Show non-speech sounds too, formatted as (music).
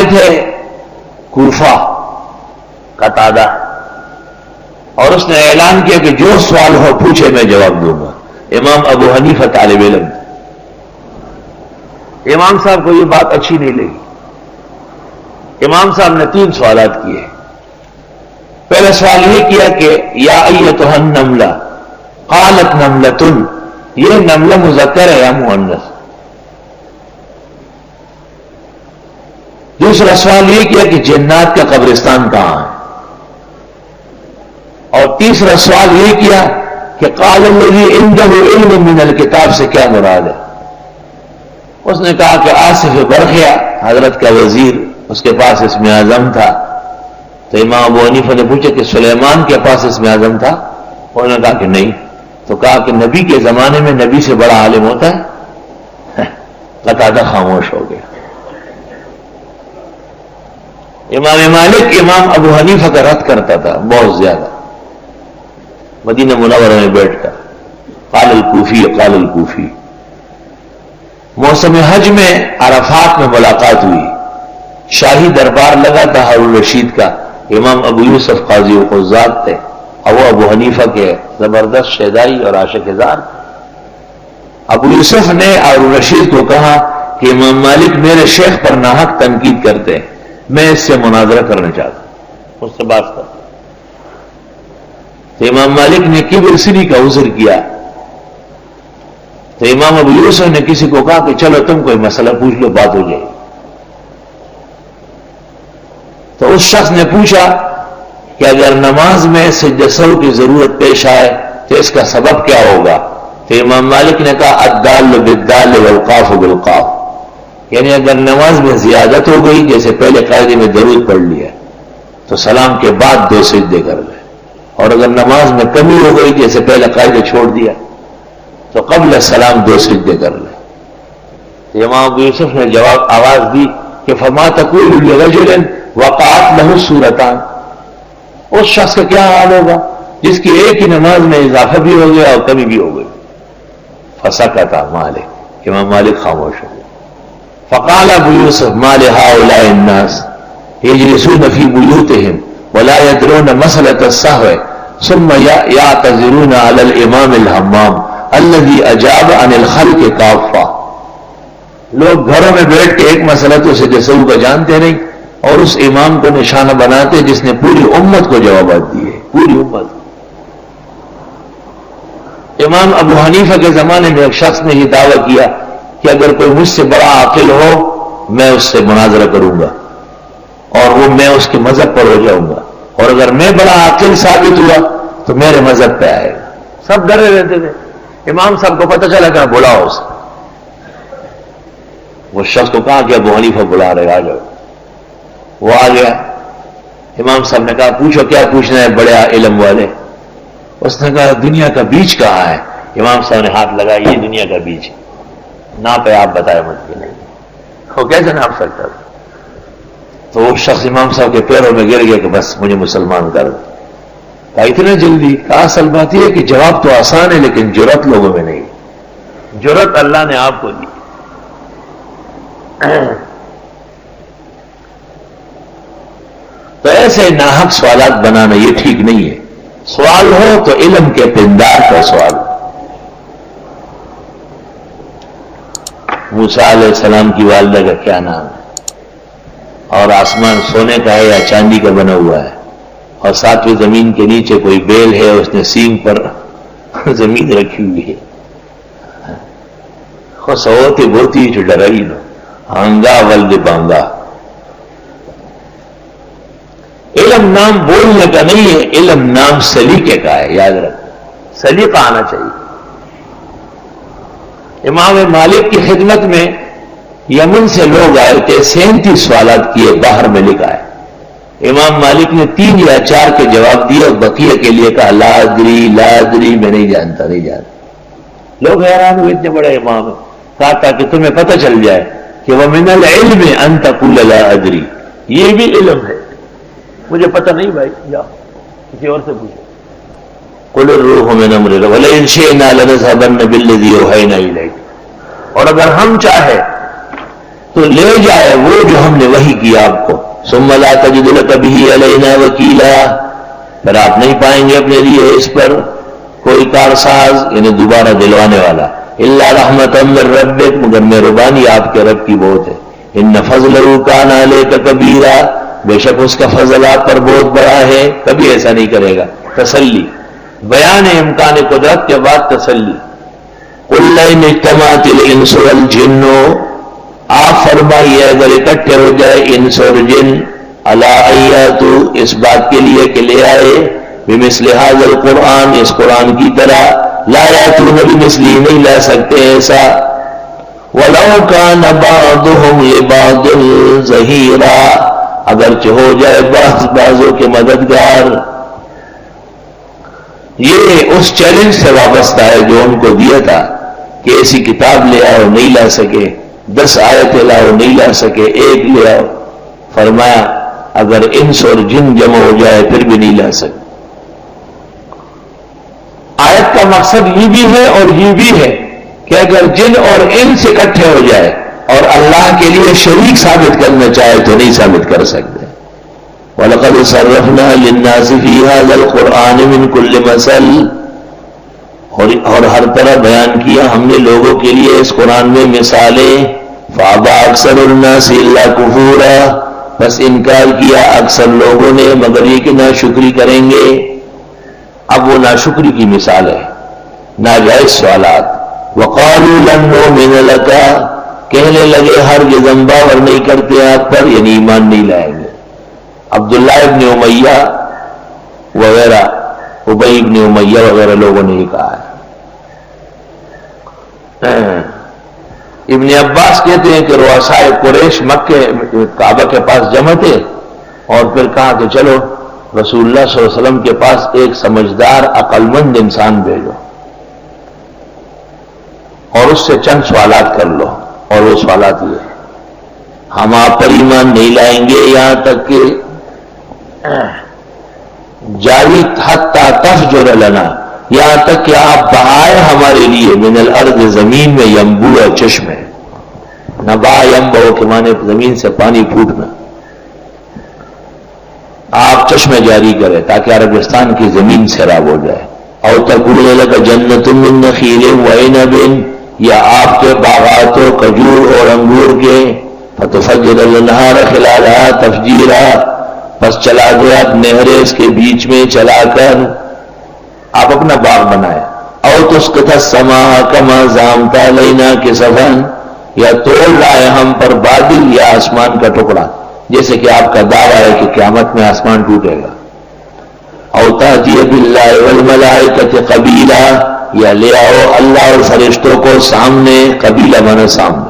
والے تھے کوفہ کا تادہ اور اس نے اعلان کیا کہ جو سوال ہو پوچھے میں جواب دوں گا۔ امام ابو حنیفہ طالب علم۔ امام صاحب کو یہ بات اچھی نہیں لگی۔ امام صاحب نے تین سوالات کیے۔ پہلا سوال یہ کیا کہ یا ایتہن نملہ قالت نملتن، یہ نملہ مذکر ہے یا مؤنث؟ دوسرا سوال یہ کیا کہ جنات کا قبرستان کہاں ہے؟ اور تیسرا سوال یہ کیا کہ قال الذي علم من الكتاب سے کیا مراد ہے؟ اس نے کہا کہ آصف برخیا حضرت کا وزیر، اس کے پاس اس میں اعظم تھا۔ تو امام ابو حنیفہ نے پوچھا کہ سلیمان کے پاس اس میں اعظم تھا؟ انہوں نے کہا کہ نہیں۔ تو کہا کہ نبی کے زمانے میں نبی سے بڑا عالم ہوتا ہے؟ (laughs) لگاتا خاموش ہو گیا۔ امام مالک، امام ابو حنیفہ کا رد کرتا تھا، بہت زیادہ۔ مدینہ منورہ میں بیٹھ کر قال الکوفی قال الکوفی۔ موسم حج میں عرفات میں ملاقات ہوئی۔ شاہی دربار لگا تھا ہارون رشید کا۔ امام ابو یوسف قاضی القزاد تھے۔ ابو ابو حنیفہ کے زبردست شہدائی اور عاشق زار ابو یوسف نے ہارون رشید کو کہا کہ امام مالک میرے شیخ پر ناحق تنقید کرتے ہیں۔ میں اس سے مناظرہ کرنا چاہتا ہوں۔ اس سے بات کرتا تو امام مالک نے کبر سری کا عذر کیا۔ تو امام ابو یوسف نے کسی کو کہا کہ چلو تم کوئی مسئلہ پوچھ لو، بات ہو جائے۔ تو اس شخص نے پوچھا کہ اگر نماز میں سے جسل کی ضرورت پیش آئے تو اس کا سبب کیا ہوگا؟ تو امام مالک نے کہا ادال بدال والقاف بالقاف۔ یعنی اگر نماز میں زیادت ہو گئی، جیسے پہلے قاعدے میں درود پڑھ لیا، تو سلام کے بعد دو سجدے کر لے۔ اور اگر نماز میں کمی ہو گئی، جیسے پہلے قاعدے چھوڑ دیا، تو قبل سلام دو سجدے کر لے۔ تو امام ابو یوسف نے جواب، آواز دی کہ فما تقول رجل وقات لہو سورتان۔ اس شخص کا کیا حال ہوگا؟ جس کی ایک ہی نماز میں اضافہ بھی ہو گیا اور کمی بھی ہو گئی۔ فسا کا تھا مالک امام مالک خاموش ہو گیا فقال ابو یوسف مال هؤلاء الناس؟ يجلسون في بيوتهم ولا يدرون مسألة السهو ثم يعتذرون على الامام الحمام الذي اجاب عن الخلق كافة لوگ گھروں میں بیٹھ کے ایک مسئلہ تو اسے جسو کا جانتے نہیں، اور اس امام کو نشانہ بناتے جس نے پوری امت کو جوابات دیے پوری امت۔ امام ابو حنیفہ کے زمانے میں ایک شخص نے یہ دعویٰ کیا کہ اگر کوئی مجھ سے بڑا عاقل ہو میں اس سے مناظرہ کروں گا اور وہ میں اس کے مذہب پر ہو جاؤں گا۔ اور اگر میں بڑا عاقل ثابت ہوا تو میرے مذہب پہ آئے گا۔ سب ڈرے رہتے تھے۔ امام صاحب کو پتہ چلا کہ بلاؤ اسے وہ شخص کو کہا کہ ابو حنیفہ بلا رہے آ جاؤ۔ وہ آ گیا۔ امام صاحب نے کہا پوچھو کیا پوچھنا ہے بڑے علم والے؟ اس نے کہا دنیا کا بیج کہاں ہے؟ امام صاحب نے ہاتھ لگا یہ دنیا کا بیج نہ پہ آپ بتائے مت کہ نہیں۔ وہ کیسے ناپ سکتا تھا تو وہ شخص امام صاحب کے پیروں میں گر گیا کہ بس مجھے مسلمان کر۔ دو کہا اتنے جلدی؟ کہا اصل بات یہ ہے کہ جواب تو آسان ہے لیکن جرت لوگوں میں نہیں۔ جرت اللہ نے آپ کو دی۔ تو ایسے ناحق سوالات بنانا یہ ٹھیک نہیں ہے۔ سوال ہو تو علم کے پندار کا سوال۔ موسا علیہ السلام کی والدہ کا کیا نام ہے؟ اور آسمان سونے کا ہے یا چاندی کا بنا ہوا ہے؟ اور ساتویں زمین کے نیچے کوئی بیل ہے، اس نے سینگ پر (laughs) زمین رکھی ہوئی ہے۔ سوتی بوتی جو ڈرائی لو۔ ہانگا ولد بانگا۔ علم نام بولنے کا نہیں ہے، علم نام سلیقے کا ہے، یاد رکھ سلیقہ آنا چاہیے۔ امام مالک کی خدمت میں یمن سے لوگ آئے تھے، سینتیس سوالات کیے، باہر میں لکھا ہے۔ امام مالک نے تین یا چار کے جواب دیے اور بقیہ کے لیے کہا، لادری لادری، میں نہیں جانتا نہیں جانتا۔ لوگ حیران ہوئے، اتنے بڑے امام ہیں۔ کہا تاکہ تمہیں پتہ چل جائے کہ وہ من العلم انت کل لا ادری۔ یہ بھی علم ہے۔ مجھے پتہ نہیں بھائی جا کسی اور سے پوچھو۔ کل الروح من امر ولئن شئنا لنذهبن بالذي اوحينا اليك اور اگر ہم چاہے تو لے جائے وہ جو ہم نے وہی کیا آپ کو۔ سملا تجد کبھی علینا وکیلا۔ پھر آپ نہیں پائیں گے اپنے لیے اس پر کوئی کارساز یعنی دوبارہ دلوانے والا۔ اللہ رحمت رب مگر مہربانی آپ کے رب کی بہت ہے۔ ان فضل کا نالے کا کبیرا۔ بے شک اس کا فضل آپ پر بہت بڑا ہے۔ کبھی ایسا نہیں کرے گا۔ تسلی۔ بیان امکان قدرت کے بعد تسلی۔ اللہ اجتماعت الانس والجنو آپ فرمائیے اگر اکٹھے ہو جائے انس اور جن، اللہ تو اس بات کے لیے کہ لے آئے، بمثل هذا القرآن، اس قرآن کی طرح لا تو نبی مسلی نہیں لا سکتے ایسا۔ ولو كان بعضهم لبعض ظهيرا اگر ہو جائے بعض، بعضوں کے مددگار۔ یہ اس چیلنج سے وابستہ ہے جو ان کو دیا تھا۔ کہ ایسی کتاب لے آؤ، نہیں لا سکے۔ دس آیتیں لاؤ، نہیں لا سکے۔ ایک لے آؤ۔ فرمایا، اگر انس اور جن جمع ہو جائے، پھر بھی نہیں لا سکے۔ آیت کا مقصد یہ بھی ہے اور یہ بھی ہے کہ اگر جن اور ان سے اکٹھے ہو جائے اور اللہ کے لیے شریک ثابت کرنا چاہے تو نہیں ثابت کر سکتے۔ وَلَقَدْ صَرَّفْنَا لِلنَّاسِ فِي هَذَا الْقُرْآنِ مِنْ كُلِّ مَسَلٍ اور ہر طرح بیان کیا ہم نے لوگوں کے لیے اس قرآن میں مثالیں۔ فابا اکثر الناس اللہ کفورا بس انکار کیا اکثر لوگوں نے، مگر یہ کہ ناشکری کریں گے۔ اب وہ ناشکری کی مثال ہے۔ ناجائز سوالات۔ وقالو لن نؤمن لکا کہنے لگے ہر جزم باور نہیں کرتے آپ پر یعنی ایمان نہیں لائیں گے۔ عبداللہ ابن امیہ۔ وغیرہ۔ ابئی ابن امیہ وغیرہ لوگوں نے یہ کہا ہے۔ ہاں۔ ابن عباس کہتے ہیں کہ روسائے قریش مکے کعبہ کے پاس جمع تھے اور پھر کہا کہ چلو، رسول اللہ صلی اللہ علیہ وسلم کے پاس ایک سمجھدار عقل مند انسان بھیجو اور اس سے چند سوالات کر لو اور وہ سوالات یہ ہم آپ پر ایمان نہیں لائیں گے یہاں تک کہ جاری حد تف جو یہاں تک کہ آپ بہائے ہمارے لیے من الارض زمین میں یمبو اور چشمے نہ با یمبو کے معنی زمین سے پانی پھوٹنا۔ آپ چشمے جاری کریں تاکہ عربستان کی زمین سیراب ہو جائے۔ اور تکڑنے لگا جنت من نخیل وین بن یا آپ کے باغاتوں کجور اور انگور کے۔ فتفجر النہار خلالہ تفجیرہ بس چلا گیا نہرے اس کے بیچ میں چلا کر۔ آپ اپنا باغ بنائے اور تو اس کتھا سما کما زامتا لینا کے سفن یا توڑ لائے ہم پر بادل یا آسمان کا ٹکڑا۔ جیسے کہ آپ کا دعویٰ ہے کہ قیامت میں آسمان ٹوٹے گا۔ اوتا جی قبیلہ۔ یا لے آؤ اللہ اور فرشتوں کو سامنے، قبیلہ بنا سامنے۔